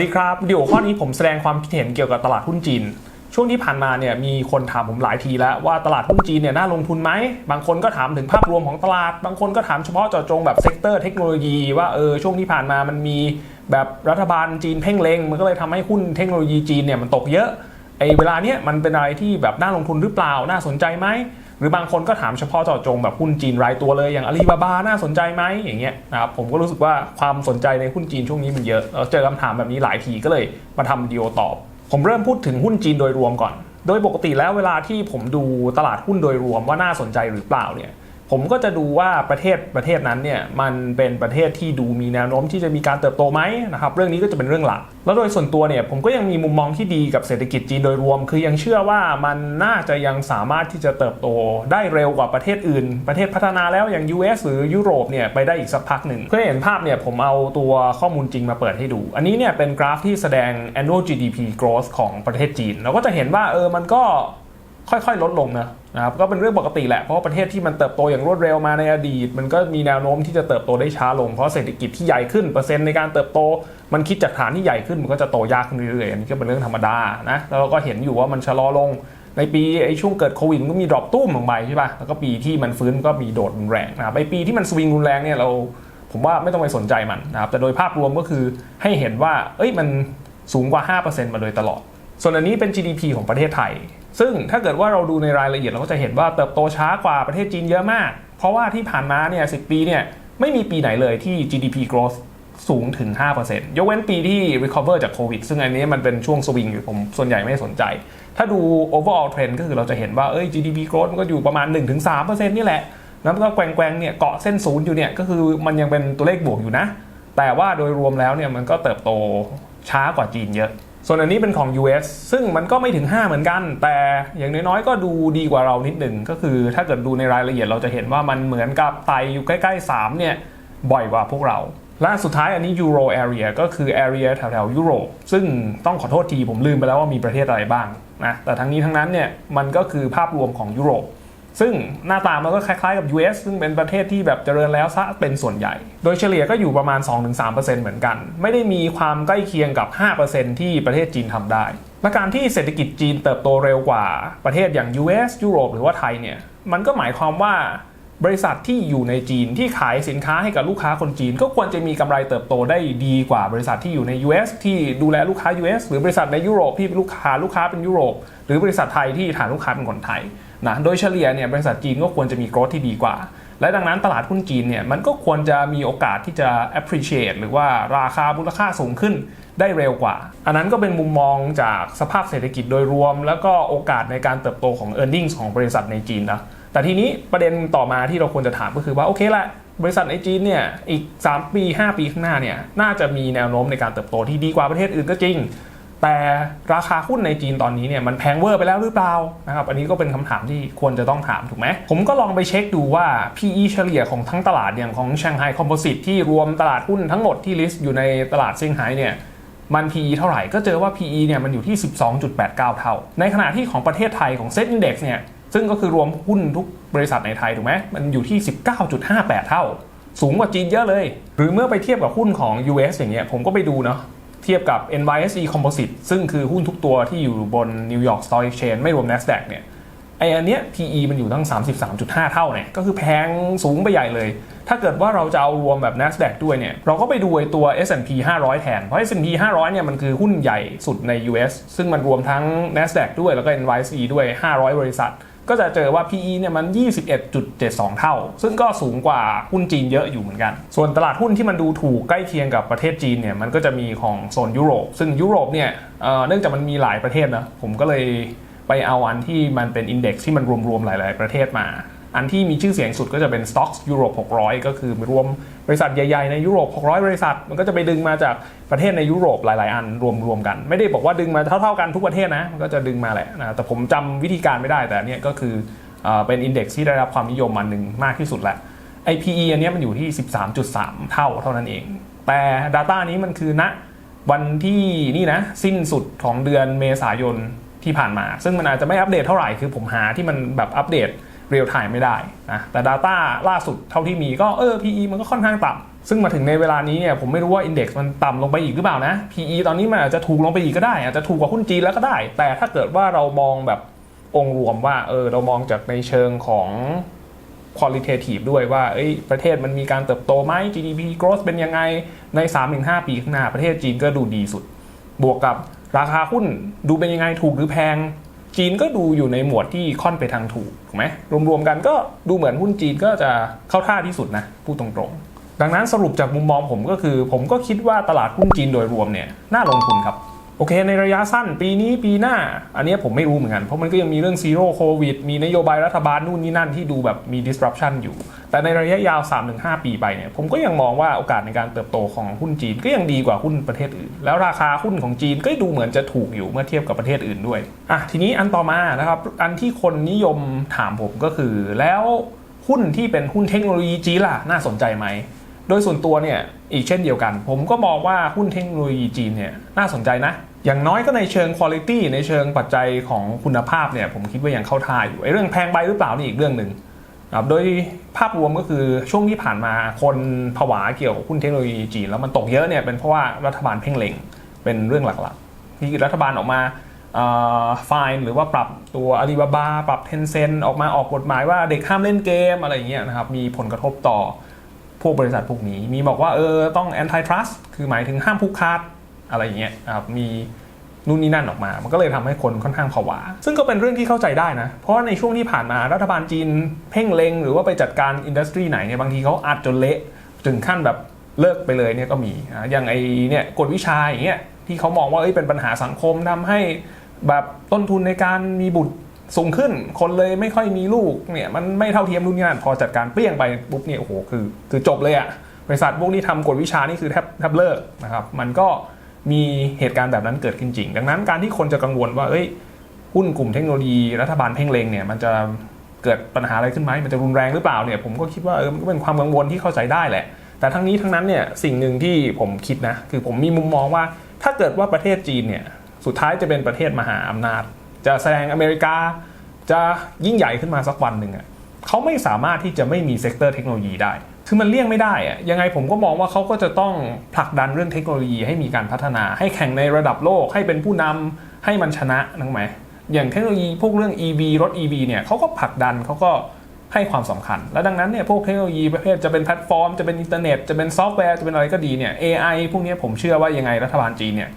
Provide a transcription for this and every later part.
ดีครับเดี๋ยวข้อนี้ผมแสดงความคิดเห็นเกี่ยวกับตลาดหุ้นจีน ช่วงที่ผ่านมาเนี่ยมีคนถามผมหลายทีแล้วว่าตลาดหุ้นจีนเนี่ยน่าลงทุนไหม บางคนก็ถามถึงภาพรวมของตลาด บางคนก็ถามเฉพาะเจาะจงแบบเซกเตอร์เทคโนโลยีว่าเออช่วงที่ผ่านมามันมีแบบรัฐบาลจีนเพ่งเล็ง มันก็เลยทำให้หุ้นเทคโนโลยีจีนเนี่ยมันตกเยอะไอ้เวลาเนี้ยมันเป็นอะไรที่แบบน่าลงทุนหรือเปล่าน่าสนใจไหม หรือบางคนก็ถามเฉพาะเจาะจงแบบหุ้นจีนรายตัวเลยอย่างอาลีบาบาน่าสนใจไหมอย่างเงี้ยนะครับผมก็รู้สึกว่าความสนใจในหุ้นจีนช่วงนี้มันเยอะเราเจอคำถามแบบนี้หลายทีก็เลยมาทำดีโอตอบ ผมเริ่มพูดถึงหุ้นจีนโดยรวมก่อน โดยปกติแล้วเวลาที่ผมดูตลาดหุ้นโดยรวมว่าน่าสนใจหรือเปล่าเนี่ย ผมก็จะดูว่าประเทศประเทศนั้นเนี่ยมันเป็นประเทศที่ดูมีแนวโน้มที่จะมีการเติบโตไหมนะครับเรื่องนี้ก็จะเป็นเรื่องหลัก แล้วโดยส่วนตัวเนี่ยผมก็ยังมีมุมมองที่ดีกับเศรษฐกิจจีนโดยรวม คือยังเชื่อว่ามันน่าจะยังสามารถที่จะเติบโตได้เร็วกว่าประเทศอื่น ประเทศพัฒนาแล้วอย่าง US หรือยุโรปเนี่ยไปได้อีกสักพักหนึ่งเพื่อให้เห็นภาพเนี่ยผมเอาตัวข้อมูลจริงมาเปิดให้ดู อันนี้เนี่ยเป็นกราฟที่แสดง annual GDP growth ของประเทศจีนเราก็จะเห็นว่าเออมันก็ ค่อยๆ ลดลงนะนะครับก็เป็นเรื่องปกติแหละเพราะว่าประเทศที่มันเติบโตอย่างรวดเร็วมาในอดีต มันก็มีแนวโน้มที่จะเติบโตได้ช้าลงเพราะเศรษฐกิจที่ใหญ่ขึ้นเปอร์เซ็นต์ในการเติบโต มันคิดจากฐานที่ใหญ่ขึ้นมันก็จะโตยากขึ้นเรื่อยๆอันนี้ก็เป็นเรื่องธรรมดานะแล้วเราก็เห็นอยู่ว่ามันชะลอลงในปีไอ้ช่วงเกิดโควิดก็มีดรอปตุ้มลงไปใช่ป่ะแล้วก็ปีที่มันฟื้นก็มีโดดรุนแรงนะครับไอปีที่มันสวิงรุนแรงเนี่ยเราผมว่าไม่ต้องไปสนใจมันนะครับแต่โดยภาพรวมก็คือให้เห็นว่าเอ้ยมันสูงกว่า 5%มาโดยตลอด ส่วนอันนี้เป็น GDP ของประเทศไทย ซึ่งถ้าเกิดว่าเราดูในรายละเอียดเราก็จะเห็นว่าเติบโตช้ากว่าประเทศจีนเยอะมาก เพราะว่าที่ผ่านมาเนี่ย10ปีเนี่ยไม่มีปีไหนเลยที่ GDP growth สูงถึง 5%ยกเว้นปีที่ recover จากโควิด ซึ่งอันนี้มันเป็นช่วงสวิงอยู่ผมส่วนใหญ่ไม่สนใจ ถ้าดู overall trend ก็คือเราจะเห็นว่าเอ้ย GDP growth มันก็อยู่ประมาณ 1-3%นี่แหละ แล้วก็แกว่งๆเนี่ยเกาะเส้นศูนย์อยู่เนี่ยก็คือมันยังเป็นตัวเลขบวกอยู่นะ แต่ว่าโดยรวมแล้วเนี่ยมันก็เติบโตช้ากว่าจีนเยอะ ส่วนอันนี้เป็นของ US ซึ่งมันก็ไม่ถึง 5 เหมือนกัน แต่อย่างน้อยๆ ก็ดูดีกว่าเรานิดหนึ่ง ก็คือถ้าเกิดดูในรายละเอียดเราจะเห็นว่ามันเหมือนกับไตอยู่ใกล้ๆ 3 เนี่ย บ่อยกว่าพวกเรา และสุดท้ายอันนี้ Euro area ก็คือ area แถวๆยุโรป ซึ่งต้องขอโทษทีผมลืมไปแล้วว่ามีประเทศอะไรบ้างนะ แต่ทั้งนี้ทั้งนั้นเนี่ยมันก็คือภาพรวมของยุโรป ซึ่งหน้าตามันก็คล้ายๆกับ US ซึ่งเป็นประเทศที่แบบเจริญแล้วซะเป็นส่วนใหญ่ โดยเฉลี่ยก็อยู่ประมาณ 2-3%เหมือนกัน ไม่ได้มีความใกล้เคียงกับ 5%ที่ประเทศจีนทำได้ และการที่เศรษฐกิจจีนเติบโตเร็วกว่าประเทศอย่าง US ยุโรปหรือว่าไทยเนี่ย มันก็หมายความว่าบริษัทที่อยู่ในจีนที่ขายสินค้าให้กับลูกค้าคนจีน ก็ควรจะมีกำไรเติบโตได้ดีกว่าบริษัทที่อยู่ใน US ที่ดูแลลูกค้า US หรือบริษัทในยุโรปที่ลูกค้าลูกค้าเป็นยุโรป หรือบริษัทไทยที่ฐานลูกค้าเป็นคนไทย นะโดยเฉลี่ยเนี่ยบริษัทจีนก็ควรจะมี growth ที่ดีกว่า และดังนั้นตลาดหุ้นจีนเนี่ยมันก็ควรจะมีโอกาสที่จะ appreciate หรือว่าราคามูลค่าสูงขึ้นได้เร็วกว่า อันนั้นก็เป็นมุมมองจากสภาพเศรษฐกิจโดยรวม แล้วก็โอกาสในการเติบโตของ e a r n i n g ของบริษัทในจีนนะแต่ทีนี้ประเด็นต่อมาที่เราควรจะถามก็คือว่าโอเคละบริษัทในจีนเนี่ยอีก 3 ปี 5 ปีข้างหน้าเนี่ยน่าจะมีแนวโน้มในการเติบโตที่ดีกว่าประเทศอื่นก็จริง แต่ราคาหุ้นในจีนตอนนี้เนี่ยมันแพงเวอร์ไปแล้วหรือเปล่านะครับอันนี้ก็เป็นคำถามที่ควรจะต้องถามถูกไหมผมก็ลองไปเช็คดูว่า PE เฉลี่ยของทั้งตลาดอย่างของ Shanghai Composite ที่รวมตลาดหุ้นทั้งหมดที่ลิสต์อยู่ในตลาดเซี่ยงไฮ้เนี่ยมัน PE เท่าไหร่ก็เจอว่า PE เนี่ยมันอยู่ที่ 12.89 เท่า ในขณะที่ของประเทศไทยของ Set Index เนี่ยซึ่งก็คือรวมหุ้นทุกบริษัทในไทยถูกไหมมันอยู่ที่ 19.58 เท่า สูงกว่าจีนเยอะเลย หรือเมื่อไปเทียบกับหุ้นของ US อย่างเงี้ยผมก็ไปดูเนาะ ทียบกับ NYSE Composite ซึ่งคือหุ้นทุกตัวที่อยู่บน New York Stock Exchange ไม่รวม NASDAQ เนี่ยไออันเนี้ย PE มันอยู่ตั้ง 33.5 เท่าเนี่ย ก็คือแพงสูงไปใหญ่เลย ถ้าเกิดว่าเราจะเอารวมแบบ NASDAQ ด้วยเนี่ย เราก็ไปดูไอตัว S&P 500 แทน เพราะ S&P 500 เนี่ยมันคือหุ้นใหญ่สุดใน US ซึ่งมันรวมทั้ง NASDAQ ด้วยแล้วก็ NYSE ด้วย 500 บริษัท ก็จะเจอว่า PE เนี่ยมัน 21.72 เท่า ซึ่งก็สูงกว่าหุ้นจีนเยอะอยู่เหมือนกัน ส่วนตลาดหุ้นที่มันดูถูกใกล้เคียงกับประเทศจีนเนี่ยมันก็จะมีของโซนยุโรป ซึ่งยุโรปเนี่ยเอ่อเนื่องจากมันมีหลายประเทศนะผมก็เลยไปเอาอันที่มันเป็นอินเด็กซ์ที่มันรวมๆหลาย ๆ ประเทศมา อันที่มีชื่อเสียงสุดก็จะเป็น Stocks Europe 600 ก็คือรวมบริษัทใหญ่ๆ ในยุโรป 600 บริษัท มันก็จะไปดึงมาจากประเทศในยุโรปหลายๆ อันรวมๆกัน ไม่ได้บอกว่าดึงมาเท่าๆกันทุกประเทศนะ มันก็จะดึงมาแหละนะแต่ผมจำวิธีการไม่ได้แต่เนี้ยก็คือเอ่อเป็นอินเด็กซ์ที่ได้รับความนิยมอันหนึ่งมากที่สุดแหละ IPE อันนี้มันอยู่ที่ 13.3 เท่าเท่านั้นเอง แต่ Data นี้มันคือณวันที่นี่นะสิ้นสุดของเดือนเมษายนที่ผ่านมา ซึ่งมันอาจจะไม่อัปเดตเท่าไหร่คือผมหาที่มันแบบอัปเดต เรียลไทม์ไม่ได้นะแต่ Data ล่าสุดเท่าที่มีก็เออ PE มันก็ค่อนข้างต่ำซึ่งมาถึงในเวลานี้เนี่ยผมไม่รู้ว่าอินเด็กซ์มันต่ำลงไปอีกหรือเปล่านะ PE ตอนนี้มันอาจจะถูกลงไปอีกก็ได้ อาจจะถูกกว่าหุ้นจีนแล้วก็ได้ แต่ถ้าเกิดว่าเรามองแบบองค์รวมว่าเออเรามองจากในเชิงของ qualitative ด้วยว่าประเทศมันมีการเติบโตไหม GDP growth เป็นยังไงใน 3-5 ปีข้างหน้าประเทศจีนก็ดูดีสุด บวกกับราคาหุ้นดูเป็นยังไงถูกหรือแพง จีนก็ดูอยู่ในหมวดที่ค่อนไปทางถูกถูกไหมรวมๆกันก็ดูเหมือนหุ้นจีนก็จะเข้าท่าที่สุดนะพูดตรงๆ ดังนั้นสรุปจากมุมมองผมก็คือ ผมก็คิดว่าตลาดหุ้นจีนโดยรวมเนี่ยน่าลงทุนครับ โอเค ในระยะสั้นปีนี้ปีหน้า อันนี้ผมไม่รู้เหมือนกัน เพราะมันก็ยังมีเรื่องซีโร่โควิดมีนโยบายรัฐบาลนู่นนี่นั่นที่ดูแบบมี disruption อยู่ แต่ในระยะยาว 3-5 ปีไปเนี่ยผมก็ยังมองว่าโอกาสในการเติบโตของหุ้นจีนก็ยังดีกว่าหุ้นประเทศอื่น แล้วราคาหุ้นของจีนก็ดูเหมือนจะถูกอยู่เมื่อเทียบกับประเทศอื่นด้วยอะทีนี้อันต่อมานะครับอันที่คนนิยมถามผมก็คือแล้วหุ้นที่เป็นหุ้นเทคโนโลยีจีนล่ะน่าสนใจไหม โดยส่วนตัวเนี่ยอีกเช่นเดียวกัน ผมก็มองว่าหุ้นเทคโนโลยีจีนเนี่ยน่าสนใจนะ อย่างน้อยก็ในเชิงคุณภาพในเชิงปัจจัยของคุณภาพเนี่ยผมคิดว่ายังเข้าท่าอยู่ไอ้เรื่องแพงไปหรือเปล่านี่อีกเรื่องหนึ่งครับโดยภาพรวมก็คือช่วงที่ผ่านมาคนผวาเกี่ยวกับหุ้นเทคโนโลยีจีนแล้วมันตกเยอะเนี่ยเป็นเพราะว่ารัฐบาลเพ่งเล็งเป็นเรื่องหลักๆ ที่รัฐบาลออกมาฟายหรือว่าปรับตัวอาลีบาบาปรับเทนเซนออกมาออกกฎหมายว่าเด็กห้ามเล่นเกมอะไรอย่างเงี้ยนะครับมีผลกระทบต่อ พวกบริษัทพวกนี้ มีบอกว่าเออต้อง anti trust คือหมายถึงห้ามผูกขาดอะไรอย่างเงี้ยครับมีนู่นนี่นั่นออกมา มันก็เลยทำให้คนค่อนข้างผวา ซึ่งก็เป็นเรื่องที่เข้าใจได้นะ เพราะว่าในช่วงที่ผ่านมารัฐบาลจีนเพ่งเล็งหรือว่าไปจัดการอินดัสทรีไหนเนี่ยบางทีเขาอัดจนเละถึงขั้นแบบเลิกไปเลยเนี่ยก็มีอะอย่างไอเนี่ยกฎวิชาอย่างเงี้ยที่เขามองว่าเอ้ยเป็นปัญหาสังคมทำให้แบบต้นทุนในการมีบุตร สูงขึ้นคนเลยไม่ค่อยมีลูกเนี่ยมันไม่เท่าเทียมรุ่นนี้นั่นพอจัดการเปรี้ยงไปปุ๊บเนี่ยโอ้โหคือคือจบเลยอะบริษัทพวกนี้ทำกฎวิชานี่คือแทบแทบเลิกนะครับมันก็มีเหตุการณ์แบบนั้นเกิดขึ้นจริง ดังนั้นการที่คนจะกังวลว่าเอ้ยหุ้นกลุ่มเทคโนโลยีรัฐบาลเพ่งเลงเนี่ยมันจะเกิดปัญหาอะไรขึ้นไหมมันจะรุนแรงหรือเปล่าเนี่ยผมก็คิดว่าเออมันก็เป็นความกังวลที่เข้าใจได้แหละ แต่ทั้งนี้ทั้งนั้นเนี่ยสิ่งหนึ่งที่ผมคิดนะคือผมมีมุมมองว่าถ้าเกิดว่าประเทศจีนเนี่ยสุดท้ายจะเป็นประเทศมหาอำนาจ จะแซงอเมริกา จะยิ่งใหญ่ขึ้นมาสักวันหนึ่งอะเขาไม่สามารถที่จะไม่มีเซกเตอร์เทคโนโลยีได้ คือมันเลี่ยงไม่ได้อะยังไงผมก็มองว่าเขาก็จะต้องผลักดันเรื่องเทคโนโลยีให้มีการพัฒนา ให้แข่งในระดับโลก ให้เป็นผู้นำให้มันชนะนังไหม อย่างเทคโนโลยีพวกเรื่อง EV รถ EV เนี่ยเขาก็ผลักดันเขาก็ให้ความสำคัญ และดังนั้นเนี่ยพวกเทคโนโลยีประเภทจะเป็นแพลตฟอร์ม จะเป็นอินเทอร์เน็ต จะเป็นซอฟต์แวร์ จะเป็นอะไรก็ดีเนี่ย AI พวกนี้ผมเชื่อว่ายังไงรัฐบาลจีนเนี่ย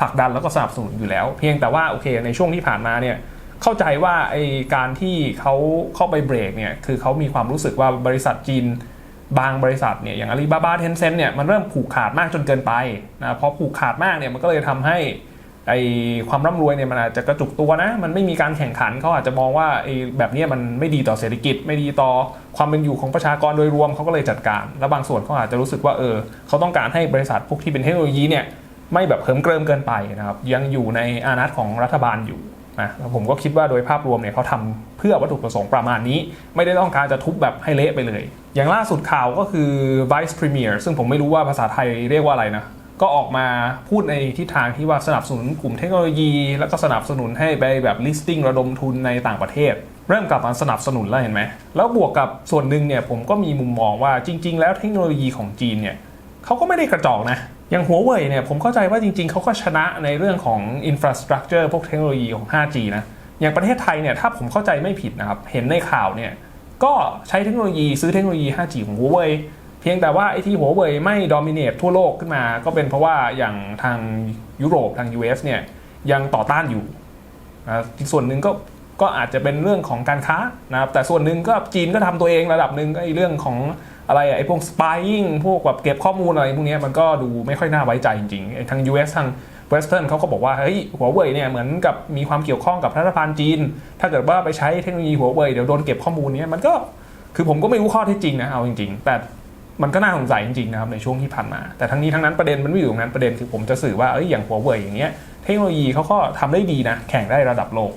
ผลักดันแล้วก็สนับสนุนอยู่แล้ว เพียงแต่ว่าโอเคในช่วงที่ผ่านมาเนี่ยเข้าใจว่าไอการที่เขาเข้าไปเบรกเนี่ยคือเขามีความรู้สึกว่าบริษัทจีนบางบริษัทเนี่ยอย่างอาลีบาบาเทนเซนเนี่ยมันเริ่มผูกขาดมากจนเกินไปนะพอผูกขาดมากเนี่ยมันก็เลยทำให้ไอความร่ำรวยเนี่ยมันอาจจะกระจุกตัวนะ มันไม่มีการแข่งขันเขาอาจจะมองว่าไอแบบนี้มันไม่ดีต่อเศรษฐกิจ ไม่ดีต่อความเป็นอยู่ของประชากรโดยรวมเขาก็เลยจัดการ แล้วบางส่วนเขาอาจจะรู้สึกว่าเออเขาต้องการให้บริษัทพวกที่เป็นเทคโนโลยีเนี่ย ไม่แบบเหิมเกริมเกินไปนะครับ ยังอยู่ในอานัตของรัฐบาลอยู่นะผมก็คิดว่าโดยภาพรวมเนี่ยเขาทำเพื่อวัตถุประสงค์ประมาณนี้ ไม่ได้ต้องการจะทุบแบบให้เละไปเลย อย่างล่าสุดข่าวก็คือ Vice Premier ซึ่งผมไม่รู้ว่าภาษาไทยเรียกว่าอะไรนะก็ออกมาพูดในทิศทางที่ว่าสนับสนุนกลุ่มเทคโนโลยี แล้วก็สนับสนุนให้ไปแบบ listing ระดมทุนในต่างประเทศ เริ่มกลับมาสนับสนุนแล้วเห็นไหม แล้วบวกกับส่วนหนึ่งเนี่ยผมก็มีมุมมองว่าจริง ๆ แล้วเทคโนโลยีของจีนเนี่ยเขาก็ไม่ได้กระจอกนะ อย่างหัวเว่ยเนี่ยผมเข้าใจว่าจริง ๆเขาก็ชนะในเรื่องของ infrastructure พวกเทคโนโลยีของ 5G นะอย่างประเทศไทยเนี่ยถ้าผมเข้าใจไม่ผิดนะครับ เห็นในข่าวเนี่ยก็ใช้เทคโนโลยีซื้อเทคโนโลยี 5G ของหัวเว่ยเพียงแต่ว่าไอ้ที่หัวเว่ยไม่ดอมิเนตทั่วโลกขึ้นมา ก็เป็นเพราะว่าอย่างทางยุโรปทาง US เนี่ยยังต่อต้านอยู่นะอีกส่วนหนึ่งก็ก็อาจจะเป็นเรื่องของการค้านะครับแต่ส่วนหนึ่งก็จีนก็ทำตัวเองระดับหนึ่งก็ไอ้เรื่องของ อะไรอะไอ้พวก spying พวกแบบเก็บข้อมูลอะไรพวกนี้มันก็ดูไม่ค่อยน่าไว้ใจจริงๆไอ้ทาง US ทางเวสเทิร์นเขาก็บอกว่าเฮ้ยหัวเว่ยเนี่ยเหมือนกับมีความเกี่ยวข้องกับรัฐบาลจีน ถ้าเกิดว่าไปใช้เทคโนโลยีหัวเว่ยเดี๋ยวโดนเก็บข้อมูลเนี้ยมันก็คือผมก็ไม่รู้ข้อเท็จจริงนะเอาจริงๆ แต่มันก็น่าสงสัยจริงๆนะครับในช่วงที่ผ่านมา แต่ทั้งนี้ทั้งนั้นประเด็นมันไม่อยู่ตรงนั้นประเด็นคือผมจะสื่อว่าเอ้ยอย่างหัวเว่ยอย่างเงี้ยเทคโนโลยีเขาก็ทำได้ดีนะแข่งได้ระดับโลก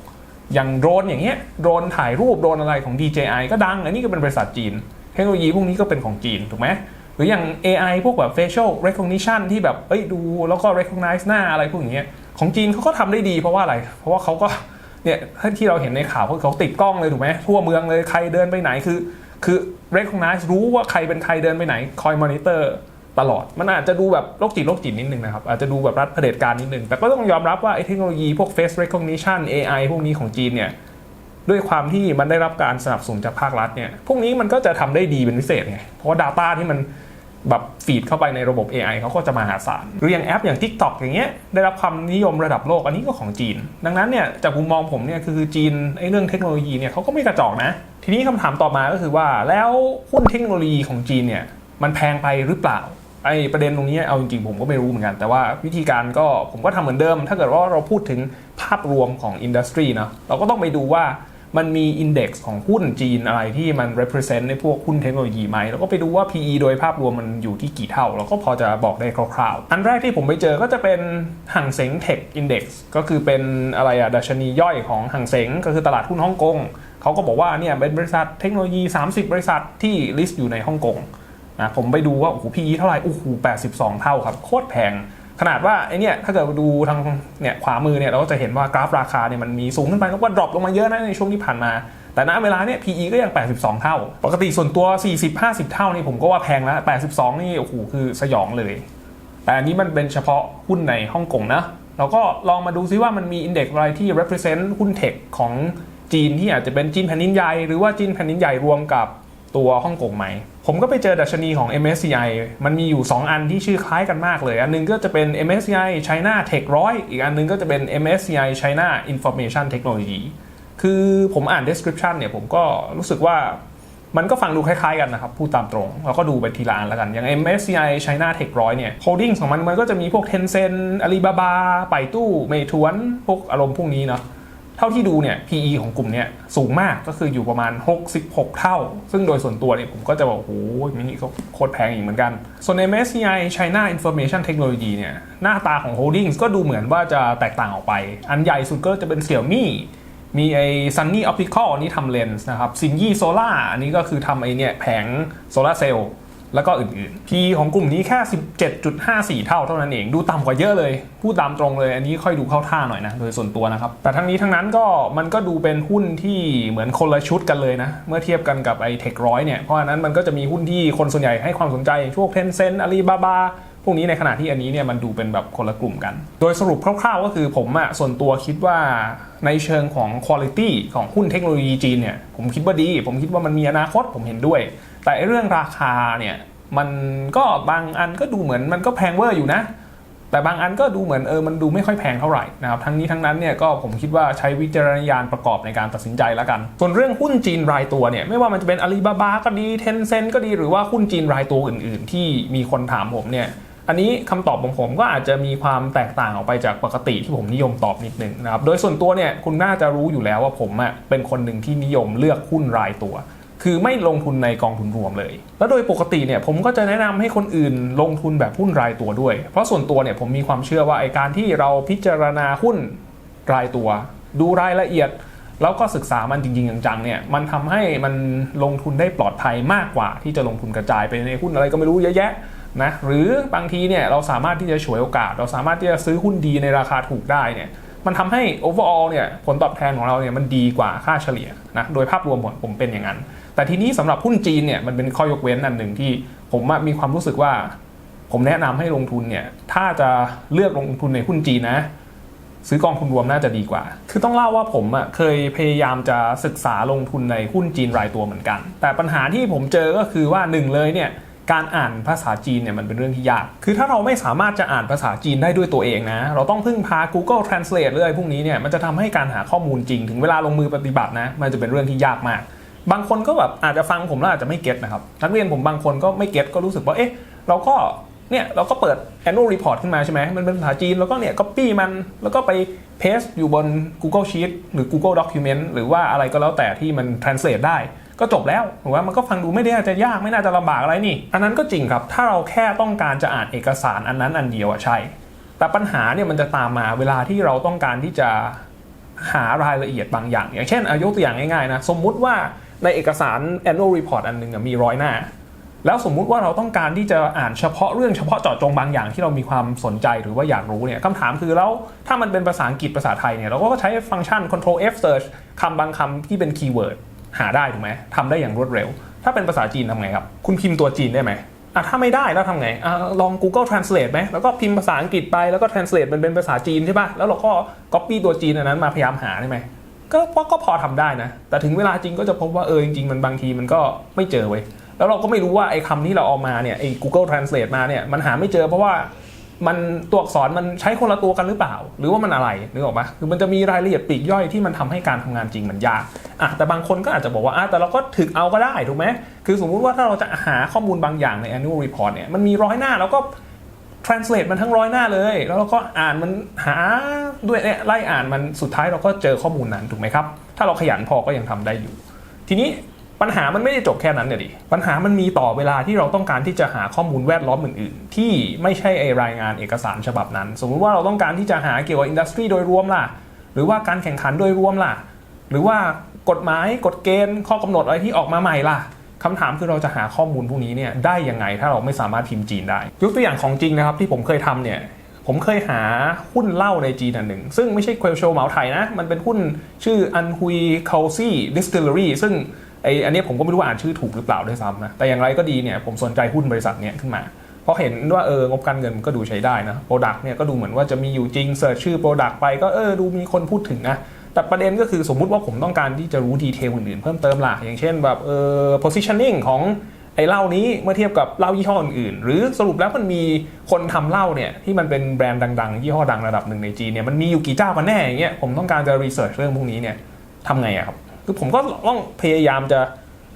อย่างโดรนอย่างเงี้ยโดรนถ่ายรูปโดรนอะไรของ DJI ก็ดังอันนี้ก็เป็นบริษัทจีน เทคโนโลยีพวกนี้ก็เป็นของจีนถูกไหมหรืออย่าง AI พวกแบบ facial recognition ที่แบบเอ้ยดูแล้วก็ recognize หน้าอะไรพวกอย่างเงี้ยของจีนเขาก็ทำได้ดีเพราะว่าอะไร เพราะว่าเขาก็เนี่ยที่เราเห็นในข่าวเขาติดกล้องเลยถูกไหมทั่วเมืองเลยใครเดินไปไหนคือ คือ recognize รู้ว่าใครเป็นใครเดินไปไหนคอย monitor ตลอด มันอาจจะดูแบบโรคจิตโรคจิตนิดนึงนะครับ อาจจะดูแบบรัฐเผด็จการนิดนึง แต่ก็ต้องยอมรับว่าไอเทคโนโลยีพวก face recognition AI พวกนี้ของจีนเนี่ย ด้วยความที่มันได้รับการสนับสนุนจากภาครัฐเนี่ยพวกนี้มันก็จะทำได้ดีเป็นพิเศษไงเพราะว่า Data ที่มันแบบฟีดเข้าไปในระบบ AI เขาก็จะมหาศาลหรืออย่างแอปอย่าง TikTok อย่างเงี้ยได้รับความนิยมระดับโลกอันนี้ก็ของจีน ดังนั้นเนี่ยจากมุมมองผมเนี่ยคือจีนไอ้เรื่องเทคโนโลยีเนี่ยเขาก็ไม่กระจอกนะ ทีนี้คำถามต่อมาก็คือว่าแล้วหุ้นเทคโนโลยีของจีนเนี่ยมันแพงไปหรือเปล่าไอ้ประเด็นตรงนี้เอาจริงๆผมก็ไม่รู้เหมือนกัน แต่ว่าวิธีการก็ผมก็ทำเหมือนเดิม ถ้าเกิดว่าเราพูดถึงภาพรวมของอินดัสทรีนะเราก็ต้องไปดูว่า มันมีอินเด็กซ์ของหุ้นจีนอะไรที่มัน represent ในพวกหุ้นเทคโนโลยีไหม แล้วก็ไปดูว่า PE โดยภาพรวมมันอยู่ที่กี่เท่าเราก็พอจะบอกได้คร่าวๆ อันแรกที่ผมไปเจอก็จะเป็นห่างเซ็งเทคอินเด็กซ์ก็คือเป็นอะไรอะดัชนีย่อยของห่างเซ็งก็คือตลาดหุ้นฮ่องกงเขาก็บอกว่าเนี่ยเป็นบริษัทเทคโนโลยี 30 บริษัทที่ลิสต์อยู่ในฮ่องกงนะผมไปดูว่าโอ้โห PE เท่าไหร่โอ้โห82 เท่าครับโคตรแพง ขนาดว่าไอเนี่ยถ้าเกิดดูทางเนี่ยขวามือเนี่ยเราก็จะเห็นว่ากราฟราคาเนี่ยมันมีสูงขึ้นไปแล้วก็ดรอปลงมาเยอะนะในช่วงที่ผ่านมา แต่ณเวลาเนี่ย PE ก็ยัง 82 เท่า ปกติส่วนตัว 40-50 เท่านี่ผมก็ว่าแพงแล้ว 82 นี่โอ้โหคือสยองเลย แต่อันนี้มันเป็นเฉพาะหุ้นในฮ่องกงนะเราก็ลองมาดูซิว่ามันมีอินเด็กซ์อะไรที่ represent หุ้นเทคของจีนที่อาจจะเป็นจีนแผ่นดินใหญ่หรือว่าจีนแผ่นดินใหญ่รวมกับตัวฮ่องกงไหม ผมก็ไปเจอดัชนีของ MSCI มันมีอยู่ 2 อันที่ชื่อคล้ายกันมากเลย อันหนึงก็จะเป็น MSCI China Tech 100 อีกอันหนึงก็จะเป็น MSCI China Information Technology คือผมอ่าน description เนี่ยผมก็รู้สึกว่ามันก็ฟังดูคล้ายๆกันนะครับ พูดตามตรง เราก็ดูไปทีละอันแล้วกัน อย่าง MSCI China Tech 100 เนี่ย holding ของมันมันก็จะมีพวก Tencent Alibaba ไปตู้ เมทวน พวกอารมณ์พวกนี้เนาะ เท่าที่ดูเนี่ย PE ของกลุ่มเนี่ยสูงมากก็คืออยู่ประมาณ 66 เท่า ซึ่งโดยส่วนตัวเนี่ยผมก็จะบอกโอ้โหมินิก็โคตรแพงอีกเหมือนกัน ส่วน MSCI China Information Technology เนี่ยหน้าตาของ Holdings ก็ดูเหมือนว่าจะแตกต่างออกไป อันใหญ่สุดก็จะเป็น Xiaomi มีไอ้ Sunny Optical อันนี้ทำเลนส์นะครับ s i n y Solar อันนี้ก็คือทำไอ้เนี่ยแผงโซลาร์เซลล์ แล้วก็อื่นๆ PE ของกลุ่มนี้แค่ 17.54 เท่าเท่านั้นเอง ดูต่ำกว่าเยอะเลย พูดตามตรงเลย อันนี้ค่อยดูเข้าท่าหน่อยนะ โดยส่วนตัวนะครับ แต่ทั้งนี้ทั้งนั้นก็มันก็ดูเป็นหุ้นที่เหมือนคนละชุดกันเลยนะ เมื่อเทียบกันกับไอ้เทคร้อยเนี่ย เพราะฉะนั้นมันก็จะมีหุ้นที่คนส่วนใหญ่ให้ความสนใจ พวกเทนเซ็นต์อาลีบาบา พวกนี้ในขณะที่อันนี้เนี่ยมันดูเป็นแบบคนละกลุ่มกัน โดยสรุปคร่าวๆก็คือผมอะส่วนตัวคิดว่าในเชิงของคุณภาพของหุ้นเทคโนโลยีจีนเนี่ยผมคิดว่าดี ผมคิดว่ามันมีอนาคตผมเห็นด้วย แต่เรื่องราคาเนี่ยมันก็บางอันก็ดูเหมือนมันก็แพงเวอร์อยู่นะ แต่บางอันก็ดูเหมือนเออมันดูไม่ค่อยแพงเท่าไหร่นะครับทั้งนี้ทั้งนั้นเนี่ยก็ผมคิดว่าใช้วิจารณญาณประกอบในการตัดสินใจแล้วกัน ส่วนเรื่องหุ้นจีนรายตัวเนี่ยไม่ว่ามันจะเป็นอาลีบาบาก็ดีเทนเซ็นก็ดีหรือว่าหุ้นจีนรายตัวอื่น ๆ ที่มีคนถามผมเนี่ย อันนี้คำตอบของผมก็อาจจะมีความแตกต่างออกไปจากปกติที่ผมนิยมตอบนิดนึงนะครับ โดยส่วนตัวเนี่ยคุณน่าจะรู้อยู่แล้วว่าผมอะเป็นคนหนึ่งที่นิยมเลือกหุ้นรายตัว คือไม่ลงทุนในกองทุนรวมเลย แล้วโดยปกติเนี่ยผมก็จะแนะนำให้คนอื่นลงทุนแบบหุ้นรายตัวด้วย เพราะส่วนตัวเนี่ยผมมีความเชื่อว่าไอการที่เราพิจารณาหุ้นรายตัว ดูรายละเอียดแล้วก็ศึกษามันจริง ๆ จังๆ เนี่ย มันทำให้มันลงทุนได้ปลอดภัยมากกว่าที่จะลงทุนกระจายไปในหุ้นอะไรก็ไม่รู้เยอะแยะ นะหรือบางทีเนี่ยเราสามารถที่จะฉวยโอกาส เราสามารถที่จะซื้อหุ้นดีในราคาถูกได้เนี่ยมันทำให้ overall เนี่ยผลตอบแทนของเราเนี่ยมันดีกว่าค่าเฉลี่ยนะโดยภาพรวมผมผมเป็นอย่างนั้น แต่ทีนี้สำหรับหุ้นจีนเนี่ยมันเป็นข้อยกเว้นอันหนึ่งที่ผมมีความรู้สึกว่า ผมแนะนำให้ลงทุนเนี่ยถ้าจะเลือกลงทุนในหุ้นจีนนะซื้อกองทุนรวมน่าจะดีกว่า คือต้องเล่าว่าผมอะเคยพยายามจะศึกษาลงทุนในหุ้นจีนรายตัวเหมือนกัน แต่ปัญหาที่ผมเจอก็คือว่าหนึ่งเลยเนี่ย การอ่านภาษาจีนเนี่ยมันเป็นเรื่องที่ยาก คือถ้าเราไม่สามารถจะอ่านภาษาจีนได้ด้วยตัวเองนะ เราต้องพึ่งพา Google Translate เลยพวกนี้เนี่ยมันจะทำให้การหาข้อมูลจริง ถึงเวลาลงมือปฏิบัตินะ มันจะเป็นเรื่องที่ยากมาก บางคนก็แบบอาจจะฟังผมแล้วอาจจะไม่เก็ตนะครับ นักเรียนผมบางคนก็ไม่เก็ตก็รู้สึกว่าเอ๊ะเราก็เนี่ยเราก็เปิด annual report ขึ้นมาใช่ไหม มันเป็นภาษาจีน แล้วก็เนี่ย copy มัน แล้วก็ไป paste อยู่บน Google Sheet หรือ Google Document หรือว่าอะไรก็แล้วแต่ที่มัน translate ได้ ก็จบแล้วผมว่ามันก็ฟังดูไม่ได้น่าจะยากไม่น่าจะลำบากอะไรนี่ อันนั้นก็จริงครับ ถ้าเราแค่ต้องการจะอ่านเอกสารอันนั้นอันเดียวอะใช่ แต่ปัญหาเนี่ยมันจะตามมาเวลาที่เราต้องการที่จะหารายละเอียดบางอย่าง อย่างเช่นอายกตัวอย่างง่ายๆนะ สมมุติว่าในเอกสาร annual report อันหนึ่งมีร้อยหน้า แล้วสมมุติว่าเราต้องการที่จะอ่านเฉพาะเรื่องเฉพาะเจาะจงบางอย่างที่เรามีความสนใจหรือว่าอยากรู้เนี่ยคำถามคือแล้วถ้ามันเป็นภาษาอังกฤษภาษาไทยเนี่ยเราก็ใช้ฟังก์ชัน control F search คำบางคำที่เป็นคีย์เวิร์ด หาได้ถูกไหมทำได้อย่างรวดเร็ว ถ้าเป็นภาษาจีนทำไงครับ คุณพิมพ์ตัวจีนได้ไหมอะถ้าไม่ได้แล้วทำไงอะลอง Google Translate ไหมแล้วก็พิมพ์ภาษาอังกฤษไปแล้วก็ translate มันเป็นภาษาจีนใช่ป่ะแล้วเราก็ copy ตัวจีนอันนั้นมาพยายามหาได้ไหมก็ก็ก็พอทำได้นะ แต่ถึงเวลาจริงก็จะพบว่าเออจริงๆมันบางทีมันก็ไม่เจอเว้ยแล้วเราก็ไม่รู้ว่าไอ้คำที่เราเอามาเนี่ยไอ้ Google Translate มาเนี่ยมันหาไม่เจอเพราะว่า มันตัวอักษรมันใช้คนละตัวกันหรือเปล่า หรือว่ามันอะไรนึกออกปะคือมันจะมีรายละเอียดปลีกย่อยที่มันทำให้การทำงานจริงมันยากอะแต่บางคนก็อาจจะบอกว่าอะแต่เราก็ถึกเอาก็ได้ถูกไหมคือสมมุติว่าถ้าเราจะหาข้อมูลบางอย่างใน annual report เนี่ยมันมีร้อยหน้าเราก็ translate มันทั้งร้อยหน้าเลย แล้วเราก็อ่านมันหาด้วยเนี่ยไล่อ่านมันสุดท้ายเราก็เจอข้อมูลนั้นถูกไหมครับ ถ้าเราขยันพอก็ยังทำได้อยู่ ทีนี้ ปัญหามันไม่ได้จบแค่นั้นเนี่ยดิ ปัญหามันมีต่อเวลาที่เราต้องการที่จะหาข้อมูลแวดล้อมอื่นๆ ที่ไม่ใช่ไอรายงานเอกสารฉบับนั้น สมมุติว่าเราต้องการที่จะหาเกี่ยวกับอินดัสทรีโดยรวมล่ะ หรือว่าการแข่งขันโดยรวมล่ะ หรือว่ากฎหมายกฎเกณฑ์ข้อกำหนดอะไรที่ออกมาใหม่ล่ะคำถามคือเราจะหาข้อมูลพวกนี้เนี่ยได้ยังไงถ้าเราไม่สามารถพิมพ์จีนได้ ยกตัวอย่างของจริงนะครับที่ผมเคยทำเนี่ยผมเคยหาหุ้นเหล้าในจีนอันหนึ่ง ซึ่งไม่ใช่เควลโชเหมาไทยนะ มันเป็นหุ้นชื่ออันฮุยคาซี่ดิสติลเลอรี่ซึ่ง ไออันนี้ผมก็ไม่รู้ว่าอ่านชื่อถูกหรือเปล่าด้วยซ้ำนะแต่อย่างไรก็ดีเนี่ยผมสนใจหุ้นบริษัทเนี้ยขึ้นมาเพราะเห็นว่าเอองบการเงินมันก็ดูใช้ได้นะโปรดักต์เนี่ยก็ดูเหมือนว่าจะมีอยู่จริงเสิร์ชชื่อโปรดักต์ไปก็เออดูมีคนพูดถึงนะ แต่ประเด็นก็คือสมมุติว่าผมต้องการที่จะรู้ดีเทลอื่นๆเพิ่มเติมล่ะ อย่างเช่นแบบเออ positioning ของไอ้เหล้านี้เมื่อเทียบกับเหล้ายี่ห้ออื่นๆหรือสรุปแล้วมันมีคนทำเหล้าเนี่ยที่มันเป็นแบรนด์ดังๆยี่ห้อดังระดับหนึ่งในจีนเนี่ยมันมีอยู่กี่เจ้ากันแน่อย่างเงี้ยผมต้องการจะรีเสิร์ชเรื่องพวกนี้เนี่ยทำไงอะครับ คือผมก็ต้องพยายามจะ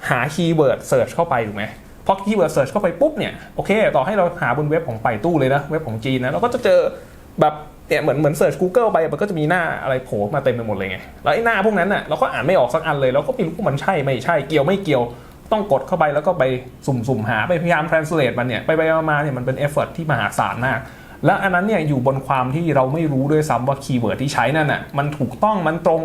หาคีย์เวิร์ดเสิร์ชเข้าไปถูกไหมพอคีย์เวิร์ดเสิร์ชเข้าไปปุ๊บเนี่ยโอเค ต่อให้เราหาบนเว็บของไปตู้เลยนะเว็บของจีนนะเราก็จะเจอแบบเนี่ยเหมือนเหมือนเสิร์ช Google ไปมันก็จะมีหน้าอะไรโผล่มาเต็มไปหมดเลยไงแล้วไอ้หน้าพวกนั้นน่ะเราก็อ่านไม่ออกสักอันเลยเราก็ไม่รู้ว่ามันใช่ไม่ใช่เกี่ยวไม่เกี่ยวต้องกดเข้าไปแล้วก็ไปสุ่มๆหาไปพยายาม translate มันเนี่ยไปไปมาเนี่ยมันเป็น effort ที่มหาศาลมากและอันนั้นเนี่ยอยู่บนความที่เราไม่รู้ด้วยซ้ำว่าคีย์เวิร์ดที่ใช้นั่นน่ะมันถูกต้องมันตรง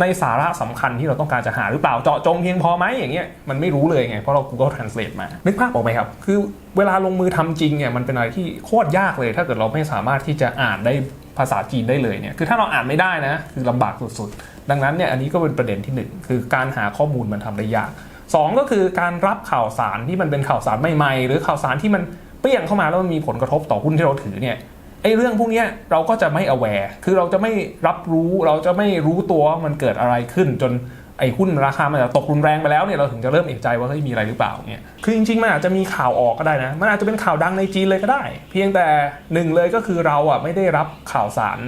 ในสาระสำคัญที่เราต้องการจะหาหรือเปล่าเจาะจงเพียงพอไหมอย่างเงี้ยมันไม่รู้เลยไงเพราะเรา Google Translate มา นึกภาพออกไหมครับ คือเวลาลงมือทำจริงเนี่ยมันเป็นอะไรที่โคตรยากเลย ถ้าเกิดเราไม่สามารถที่จะอ่านได้ภาษาจีนได้เลยเนี่ยคือถ้าเราอ่านไม่ได้นะคือลำบากสุดๆ ดังนั้นเนี่ยอันนี้ก็เป็นประเด็นที่หนึ่งคือการหาข้อมูลมันทำได้ยากสองก็คือการรับข่าวสารที่มันเป็นข่าวสารใหม่ๆ หรือข่าวสารที่มันเปรี้ยงเข้ามาแล้วมันมีผลกระทบต่อหุ้นที่เราถือเนี่ย ไอ้เรื่องพวกนี้เราก็จะไม่ aware คือเราจะไม่รับรู้เราจะไม่รู้ตัวว่ามันเกิดอะไรขึ้น จนไอ้หุ้นราคามันจะตกรุนแรงไปแล้วเนี่ยเราถึงจะเริ่มเอกใจว่าเฮ้ยมีอะไรหรือเปล่าเนี่ยคือจริงๆมันอาจจะมีข่าวออกก็ได้นะ มันอาจจะเป็นข่าวดังในจีนเลยก็ได้ เพียงแต่หนึ่งเลยก็คือเราอะไม่ได้รับข่าวสาร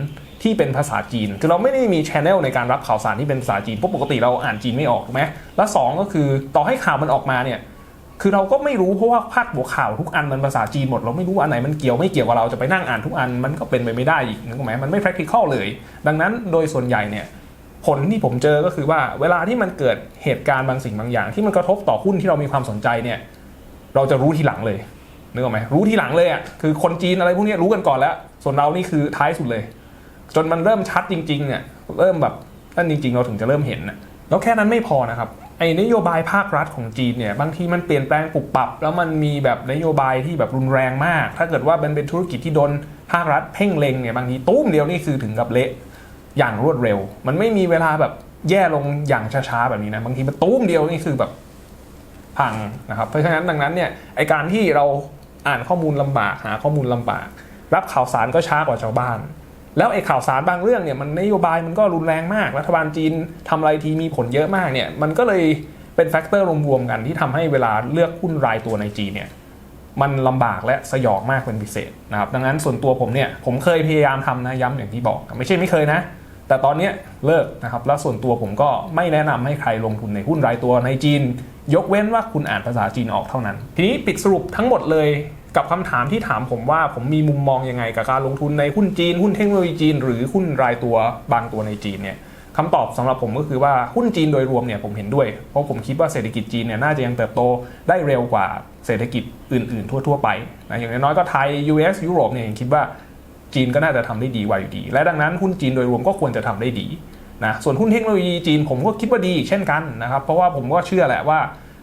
ที่เป็นภาษาจีน คือเราไม่ได้มีช anel ในการรับข่าวสารที่เป็นภาษาจีนเพราะปกติเราอ่านจีนไม่ออกถูกไหมแล้วสองก็คือต่อให้ข่าวมันออกมาเนี่ย คือเราก็ไม่รู้เพราะว่าพาดหัวข่าวทุกอันมันภาษาจีนหมด เราไม่รู้อันไหนมันเกี่ยวไม่เกี่ยวกับเราจะไปนั่งอ่านทุกอันมันก็เป็นไปไม่ได้อีกนึกออกไหมมันไม่ practical เลย ดังนั้นโดยส่วนใหญ่เนี่ยผลที่ผมเจอก็คือว่าเวลาที่มันเกิดเหตุการณ์บางสิ่งบางอย่าง ที่มันกระทบต่อหุ้นที่เรามีความสนใจเนี่ยเราจะรู้ทีหลังเลยนึกออกไหมรู้ทีหลังเลยอะคือคนจีนอะไรพวกนี้รู้กันก่อนแล้ว ส่วนเรานี่คือท้ายสุดเลย จนมันเริ่มชัดจริงๆเนี่ยเริ่มแบบนั่นจริง ๆ เราถึงจะเริ่มเห็นนะแล้วแค่นั้นไม่พอนะครับ ไอ้นโยบายภาครัฐของจีนเนี่ยบางทีมันเปลี่ยนแปลงปรับปรับ แล้วมันมีแบบนโยบายที่แบบรุนแรงมาก ถ้าเกิดว่ามันเป็นธุรกิจที่โดนภาครัฐเพ่งเล็งเนี่ยบางทีตุ้มเดียวนี่คือถึงกับเละอย่างรวดเร็ว มันไม่มีเวลาแบบแย่ลงอย่างช้าๆแบบนี้นะบางทีมันตุ้มเดียวนี่คือแบบพังนะครับเพราะฉะนั้นดังนั้นเนี่ยไอการที่เราอ่านข้อมูลลำบากหาข้อมูลลำบาก รับข่าวสารก็ช้ากว่าชาวบ้าน แล้วไอ้ข่าวสารบางเรื่องเนี่ยมันนโยบายมันก็รุนแรงมาก รัฐบาลจีนทำอะไรทีมีผลเยอะมากเนี่ยมันก็เลยเป็นแฟกเตอร์รวมๆกันที่ทำให้เวลาเลือกหุ้นรายตัวในจีนเนี่ยมันลำบากและสยองมากเป็นพิเศษนะครับดังนั้นส่วนตัวผมเนี่ยผมเคยพยายามทำนะย้ำอย่างที่บอก ไม่ใช่ไม่เคยนะ แต่ตอนนี้เลิกนะครับแล้วส่วนตัวผมก็ไม่แนะนำให้ใครลงทุนในหุ้นรายตัวในจีน ยกเว้นว่าคุณอ่านภาษาจีนออกเท่านั้น ทีนี้ปิดสรุปทั้งหมดเลย กับคำถามที่ถามผมว่าผมมีมุมมองยังไงกับการลงทุนในหุ้นจีน หุ้นเทคโนโลยีจีน หรือหุ้นรายตัวบางตัวในจีนเนี่ยคำตอบสำหรับผมก็คือว่าหุ้นจีนโดยรวมเนี่ยผมเห็นด้วย เพราะผมคิดว่าเศรษฐกิจจีนเนี่ยน่าจะยังเติบโตได้เร็วกว่าเศรษฐกิจอื่น ๆ ทั่ว ๆ ไปนะอย่างน้อยๆก็ไทย US ยุโรปเนี่ยยังคิดว่าจีนก็น่าจะทำได้ดีกว่าอยู่ดี และดังนั้นหุ้นจีนโดยรวมก็ควรจะทำได้ดีนะส่วนหุ้นเทคโนโลยีจีนผมก็คิดว่าดีอีกเช่นกันนะครับเพราะว่าผมก็เชื่อแหละว่า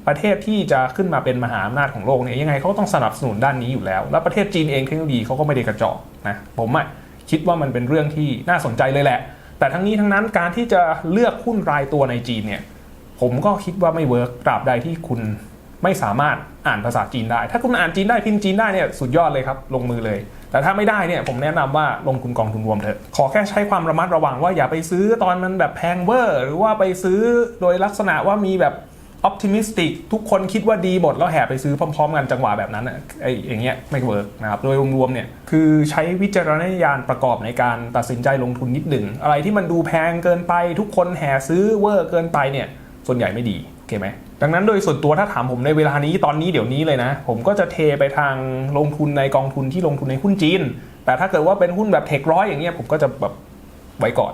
ประเทศที่จะขึ้นมาเป็นมหาอำนาจของโลกเนี่ยยังไงเขาต้องสนับสนุนด้านนี้อยู่แล้ว แล้วประเทศจีนเองเทคโนโลยีเขาก็ไม่ได้กระจอกนะผมอะคิดว่ามันเป็นเรื่องที่น่าสนใจเลยแหละ แต่ทั้งนี้ทั้งนั้นการที่จะเลือกหุ้นรายตัวในจีนเนี่ยผมก็คิดว่าไม่เวิร์กตราบใดที่คุณไม่สามารถอ่านภาษาจีนได้ ถ้าคุณอ่านจีนได้พิมพ์จีนได้เนี่ยสุดยอดเลยครับลงมือเลย แต่ถ้าไม่ได้เนี่ยผมแนะนำว่าลงทุนกองทุนรวมเถอะ ขอแค่ใช้ความระมัดระวังว่าอย่าไปซื้อตอนมันแบบแพงเวอร์ หรือว่าไปซื้อโดยลักษณะว่ามีแบบ อ p ติมิสติกทุกคนคิดว่าดีหมดแล้วแห่ไปซื้อพร้อม ๆ กันจังหวะแบบนั้นอะไอ้อย่างเงี้ยไม่เวิร์กนะครับโดยรวมๆเนี่ยคือใช้วิจารณญาณประกอบในการตัดสินใจลงทุนนิดหนึ่งอะไรที่มันดูแพงเกินไป ทุกคนแห่ซื้อเวอร์เกินไปเนี่ยส่วนใหญ่ไม่ดีโอเคไหมดังนั้นโดยส่วนตัวถ้าถามผมในเวลานี้ตอนนี้เดี๋ยวนี้เลยนะ ผมก็จะเทไปทางลงทุนในกองทุนที่ลงทุนในหุ้นจีน แต่ถ้าเกิดว่าเป็นหุ้นแบบเทคร้อยอย่างเงี้ยผมก็จะแบบไว้ก่อน